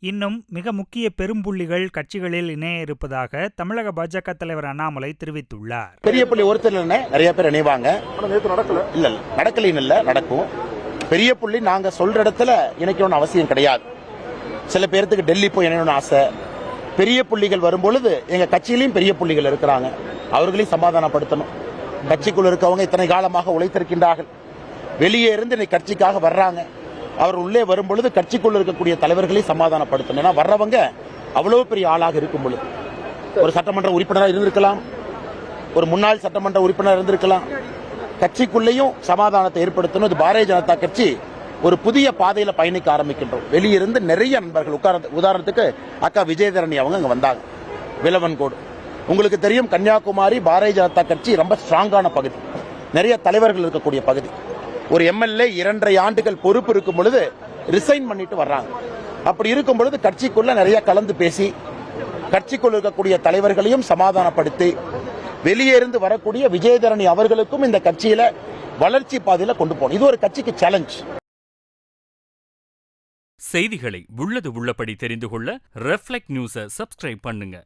இன்னும் மிக முக்கிய பெரும்புள்ளிகள் கட்சிகளில் இணைய இருப்பதாக தமிழக பாஜக தலைவர் அண்ணாமலை தெரிவித்துள்ளார். பெரிய புள்ளி ஒருத்தர் நிறைய பேர் இணைவாங்க. நடக்கல. இல்ல இல்ல நடக்கலைன்னு இல்ல நடக்கும். பெரிய புள்ளி நாங்க சொல்ற இடத்துல இணைக்கணும்னு அவசியம் கிடையாது. சில பேர்த்துக்கு டெல்லி போய் இணையணும்னு ஆசை. பெரிய புள்ளிகள் வரும்பொழுது எங்க கட்சியிலையும் பெரிய புள்ளிகள் இருக்கிறாங்க. அவர்களையும் சமாதானப்படுத்தணும். கட்சிக்குள்ள இருக்கவங்க இத்தனை காலமாக உழைத்திருக்கின்றார்கள். வெளியே இருந்து இன்னைக்கு கட்சிக்காக வர்றாங்க. அவர் உள்ளே வரும் பொழுது கட்சிக்குள்ள இருக்கக்கூடிய தலைவர்களையும் சமாதானப்படுத்தணும். ஏன்னா வர்றவங்க அவ்வளவு பெரிய ஆளாக இருக்கும் பொழுது. ஒரு சட்டமன்ற உறுப்பினராக இருந்திருக்கலாம். ஒரு முன்னாள் சட்டமன்ற உறுப்பினர் இருந்திருக்கலாம். கட்சிக்குள்ளேயும் சமாதானத்தை ஏற்படுத்தணும். இது பாரதிய ஜனதா கட்சி ஒரு புதிய பாதையில பயணிக்க ஆரம்பிக்கின்றோம். வெளியிருந்து நிறைய நண்பர்கள் உட்கார உதாரணத்துக்கு அக்கா விஜயதரணி அவங்க அங்க வந்தாங்க. விலவன்கோடு. உங்களுக்கு தெரியும் கன்னியாகுமரி பாரதிய ஜனதா கட்சி ரொம்ப ஸ்ட்ராங்கான பகுதி. நிறைய தலைவர்கள் இருக்கக்கூடிய பகுதி. ஒரு எம்எல்ஏ இரண்டரை ஆண்டுகள் பொறுப்பு இருக்கும் பொழுது ரிசைன் பண்ணிட்டு வர்றாங்க. அப்படி இருக்கும் பொழுது கட்சிக்குள்ள நிறைய கலந்து பேசி கட்சிக்குள் இருக்கக்கூடிய தலைவர்களையும் சமாதானப்படுத்தி வெளியே இருந்து வரக்கூடிய விஜயதரணி அவர்களுக்கும் இந்த கட்சியில வளர்ச்சி பாதையில கொண்டு போகணும். இது ஒரு கட்சிக்கு சேலஞ்ச் செய்திகளை உள்ளது உள்ளபடி தெரிந்து கொள்ள ரெஃப்ளெக்ட் நியூஸை சப்ஸ்கிரைப் பண்ணுங்க.